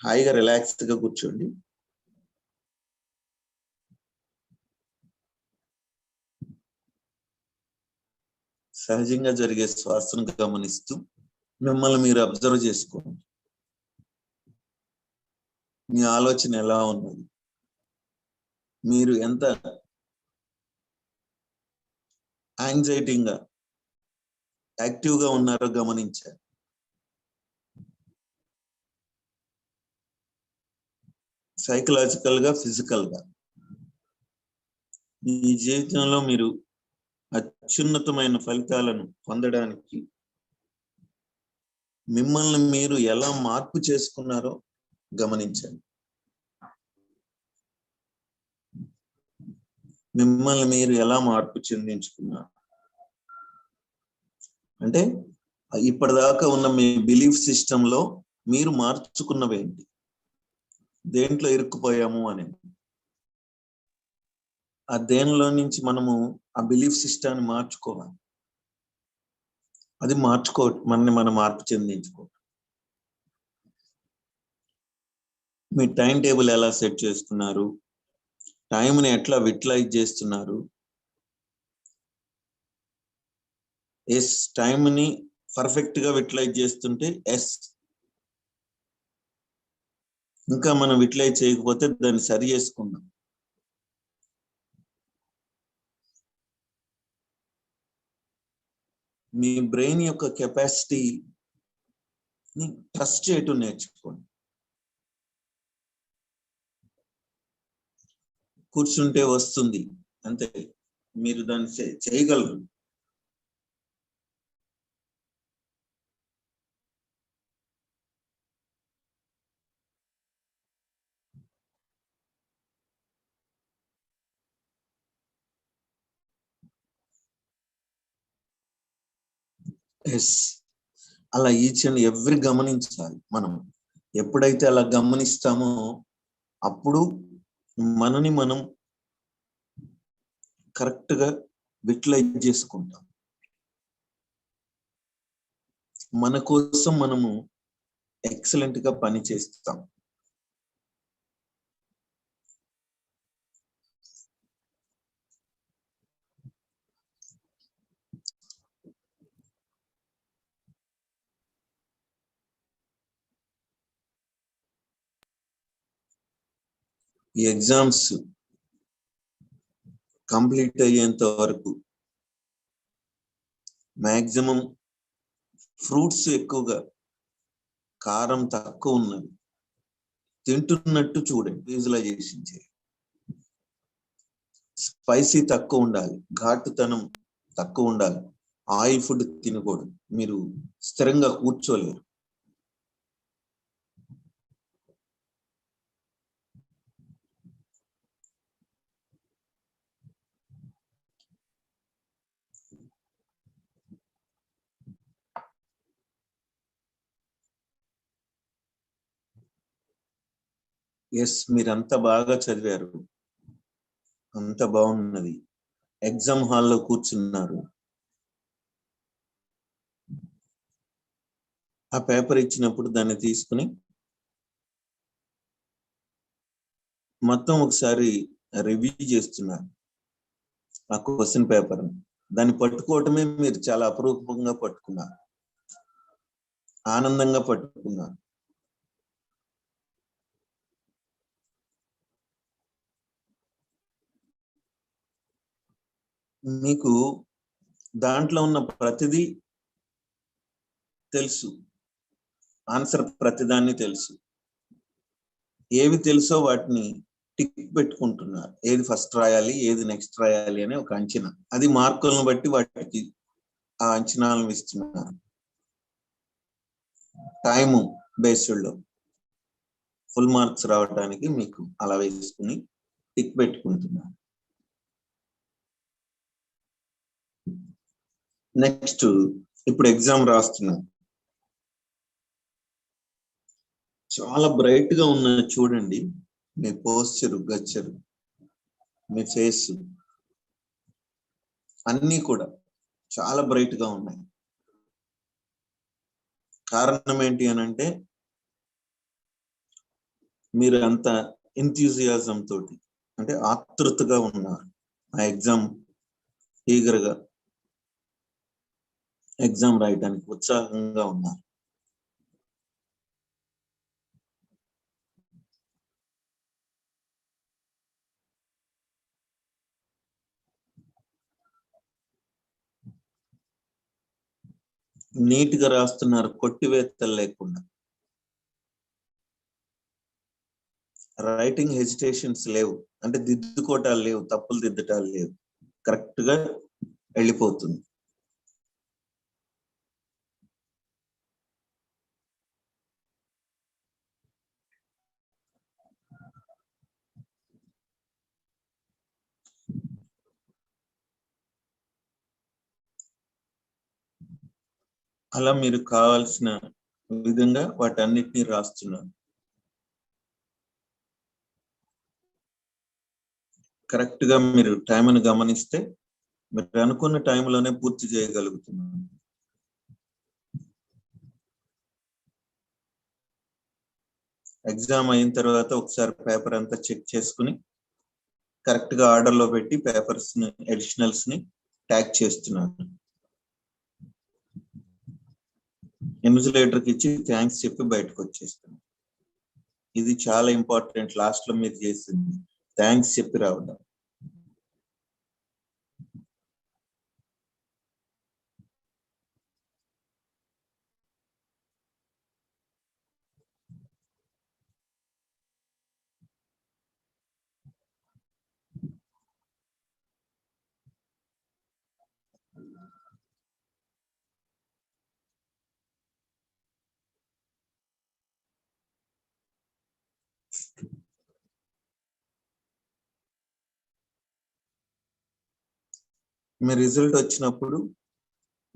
హాయిగా రిలాక్స్డ్గా కూర్చోండి. సహజంగా జరిగే శ్వాసను గమనిస్తూ మిమ్మల్ని మీరు అబ్జర్వ్ చేసుకోండి. మీ ఆలోచన ఎలా ఉన్నది? మీరు ఎంత యాంగ్జైటీగా యాక్టివ్గా ఉన్నారో గమనించారు సైకలాజికల్గా ఫిజికల్గా. మీ జీవితంలో మీరు అత్యున్నతమైన ఫలితాలను పొందడానికి మిమ్మల్ని మీరు ఎలా మార్పు చేసుకున్నారో గమనించండి. మిమ్మల్ని మీరు ఎలా మార్పు చెందించుకున్నారు? అంటే ఇప్పటిదాకా ఉన్న మీ బిలీఫ్ సిస్టంలో మీరు మార్చుకున్నవేంటి? దేంట్లో ఇరుక్కుపోయాము అని. ఆ దేనిలో నుంచి మనము ఆ బిలీఫ్ సిస్టాన్ని మార్చుకోవాలి? అది మార్చుకో మనని మనం మార్పు చెందించుకో మీ టైం టేబుల్ ఎలా సెట్ చేసుకున్నారు టైంని ఎట్లా విట్లైజ్ చేస్తున్నారు? ఎస్ టైంని పర్ఫెక్ట్గా విట్లైజ్ చేస్తుంటే ఎస్ ఇంకా మనం ఇట్లా చేయకపోతే దాన్ని సరి చేసుకుందాం. మీ బ్రెయిన్ యొక్క కెపాసిటీని ట్రస్ట్ చేయటం నేర్చుకోండి. కూర్చుంటే వస్తుంది. అంతే. మీరు దాన్ని చేయగలరు. ఎస్ అలా ఈచ్ అండ్ ఎవ్రీ గమనించాలి మనం. ఎప్పుడైతే అలా గమనిస్తామో అప్పుడు మనని మనం కరెక్ట్గా విట్లైజ్ చేసుకుంటాం. మన కోసం మనము ఎక్సలెంట్గా పని చేస్తాం. ఈ ఎగ్జామ్స్ కంప్లీట్ అయ్యేంత వరకు మ్యాక్సిమం ఫ్రూట్స్ ఎక్కువగా కారం తక్కువ ఉన్నది తింటున్నట్టు చూడండి విజువలైజేషన్ చేయండి. స్పైసీ తక్కువ ఉండాలి ఘాటుతనం తక్కువ ఉండాలి. ఆయిల్ ఫుడ్ తినకూడదు మీరు స్థిరంగా కూర్చోలేరు. ఎస్ మీరంత బాగా చదివారు. అంత బాగున్నది. ఎగ్జామ్ హాల్లో కూర్చున్నారు. ఆ పేపర్ ఇచ్చినప్పుడు దాన్ని తీసుకుని మొత్తం ఒకసారి రివ్యూ చేస్తున్నారు. ఆ క్వశ్చన్ పేపర్ దాన్ని పట్టుకోవటమే మీరు చాలా అపరూపంగా పట్టుకున్నారు. ఆనందంగా పట్టుకున్నారు. మీకు దాంట్లో ఉన్న ప్రతిదీ తెలుసు. ఆన్సర్ ప్రతిదాన్ని తెలుసు. ఏవి తెలుసో వాటిని టిక్ పెట్టుకుంటున్నారు. ఏది ఫస్ట్ రాయాలి ఏది నెక్స్ట్ రాయాలి అనే ఒక అంచనా. అది మార్కులను బట్టి వాటికి ఆ అంచనాలను ఇస్తున్నారు. టైము బేస్డ్లో. ఫుల్ మార్క్స్ రావడానికి మీకు అలా వేసుకుని టిక్ పెట్టుకుంటున్నారు. నెక్స్ట్ ఇప్పుడు ఎగ్జామ్ రాస్తున్నా. చాలా బ్రైట్గా ఉన్న చూడండి. మీ పోస్చరు గచ్చరు మీ ఫేస్ అన్నీ కూడా చాలా బ్రైట్గా ఉన్నాయి. కారణం ఏంటి అని అంటే మీరు అంత ఎంతూజియాజం తోటి అంటే ఆతృతగా ఉన్నారు. ఆ ఎగ్జామ్ ఈగర్గా ఎగ్జామ్ రాయడానికి ఉత్సాహంగా ఉన్నారు. నీట్గా రాస్తున్నారు కొట్టివేత్తలు లేకుండా. రైటింగ్ హెజిటేషన్స్ లేవు అంటే దిద్దుకోటాలు లేవు తప్పులు దిద్దటాలు లేవు. కరెక్ట్గా వెళ్ళిపోతుంది. అలా మీరు కావాల్సిన విధంగా వాటన్నిటిని రాస్తున్నారు. కరెక్ట్గా మీరు టైంను గమనిస్తే మీరు అనుకున్న టైంలోనే పూర్తి చేయగలుగుతున్నారు. ఎగ్జామ్ అయిన తర్వాత ఒకసారి పేపర్ అంతా చెక్ చేసుకుని కరెక్ట్గా ఆర్డర్లో పెట్టి పేపర్స్ని అడిషనల్స్ని ట్యాగ్ చేస్తున్నాను ఇన్సులేటర్కి కి ఇచ్చి థ్యాంక్స్ చెప్పి బయటకు వచ్చేస్తున్నాం. ఇది చాలా ఇంపార్టెంట్. లాస్ట్లో మీరు చేసింది. థ్యాంక్స్ చెప్పి రావడం. మీ రిజల్ట్ వచ్చినప్పుడు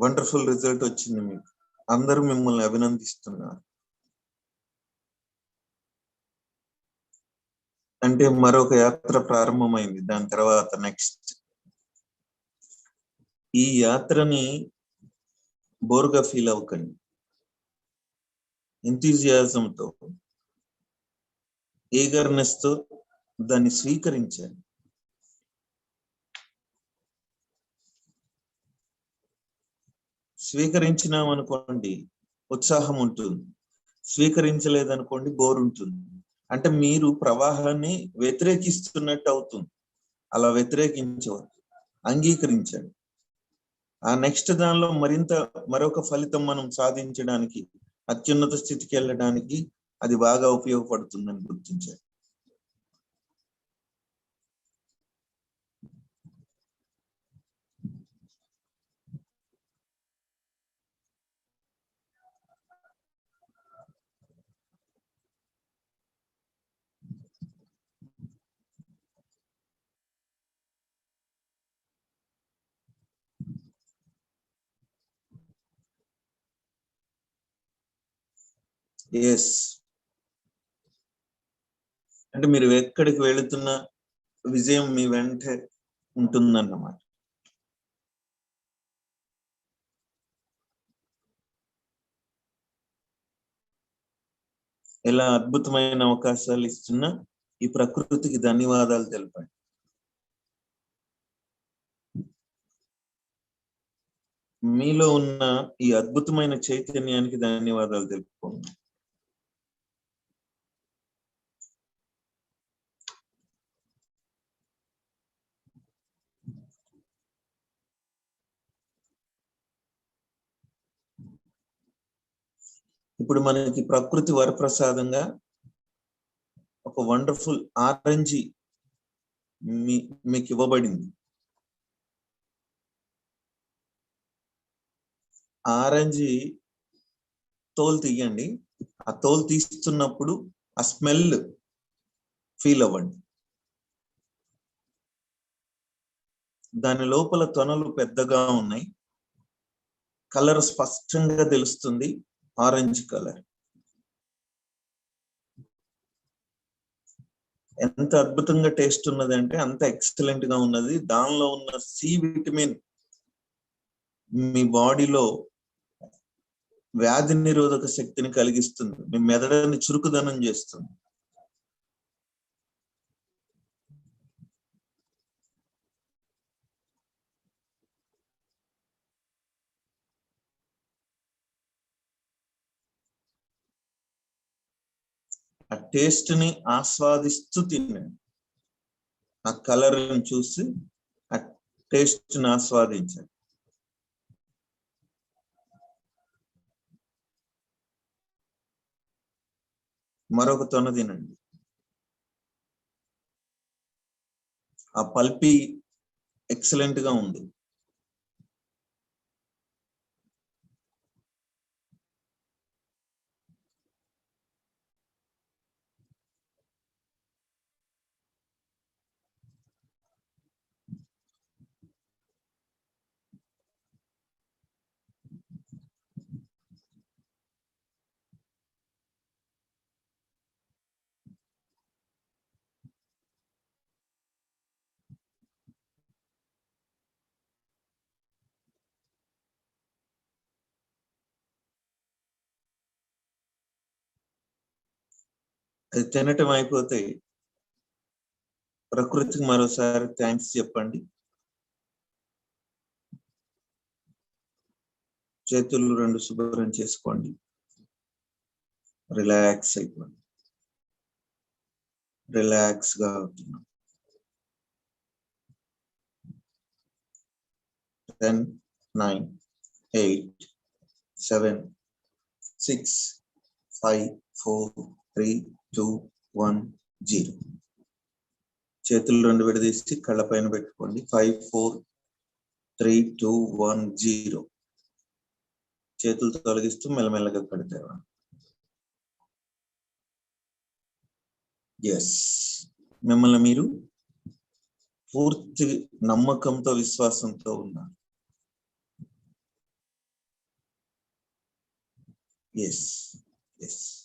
వండర్ఫుల్ రిజల్ట్ వచ్చింది మీకు. అందరూ మిమ్మల్ని అభినందిస్తున్నారు. అంటే మరొక యాత్ర ప్రారంభమైంది. దాని తర్వాత నెక్స్ట్ ఈ యాత్రని బోర్గా ఫీల్ అవ్వకండి. ఎంతూజియాజంతో ఈగర్నెస్తో దాన్ని స్వీకరించండి. స్వీకరించినాం అనుకోండి ఉత్సాహం ఉంటుంది స్వీకరించలేదనుకోండి బోర్ ఉంటుంది అంటే మీరు ప్రవాహాన్ని వ్యతిరేకిస్తున్నట్టు అవుతుంది అలా వ్యతిరేకించవద్దు. అంగీకరించండి. ఆ నెక్స్ట్ దానిలో మరింత మరొక ఫలితం మనం సాధించడానికి అత్యున్నత స్థితికి వెళ్ళడానికి అది బాగా ఉపయోగపడుతుందని గుర్తించాలి ఎస్ అంటే మీరు ఎక్కడికి వెళుతున్నా విజయం మీ వెంటే ఉంటుందన్నమాట. ఎలా అద్భుతమైన అవకాశాలు ఇస్తున్న ఈ ప్రకృతికి ధన్యవాదాలు తెలపండి. మీలో ఉన్న ఈ అద్భుతమైన చైతన్యానికి ధన్యవాదాలు తెలుపుకోండి ఇప్పుడు మనకి ప్రకృతి వరప్రసాదంగా ఒక వండర్ఫుల్ ఆరెంజీ మీ మీకు ఇవ్వబడింది. ఆరెంజీ తోలు తీయండి. ఆ తోలు తీస్తున్నప్పుడు ఆ స్మెల్ ఫీల్ అవ్వండి. దాని లోపల తొనలు పెద్దగా ఉన్నాయి. కలర్ స్పష్టంగా తెలుస్తుంది. Orange colour. ఎంత అద్భుతంగా టేస్ట్ ఉన్నది అంటే అంత ఎక్సలెంట్గా ఉన్నది. దానిలో ఉన్న సి విటమిన్ మీ బాడీలో వ్యాధి నిరోధక శక్తిని కలిగిస్తుంది. మీ మెదడుని చురుకుదనం చేస్తుంది. టేస్ట్ని ఆస్వాదిస్తూ తిన్నాను ఆ కలర్ చూసి ఆ టేస్ట్ని ఆస్వాదించండి మరొక తొన తినండి. ఆ పల్పి ఎక్సలెంట్గా ఉంది. అది తినటం అయిపోతే ప్రకృతికి మరోసారి థ్యాంక్స్ చెప్పండి. చేతులు రెండు శుభ్రం చేసుకోండి. రిలాక్స్ అయిపోండి. రిలాక్స్గా అవుతున్నాం ten nine eight seven six five four three two one zero. చేతులు రెండు విడదీసి కళ్ళ పైన పెట్టుకోండి. Five four three two one zero. చేతులు తొలగిస్తూ మెల్లమెల్లగా కడతారు ఎస్ మిమ్మల్ని మీరు పూర్తి నమ్మకంతో విశ్వాసంతో ఉన్నారు. Yes yes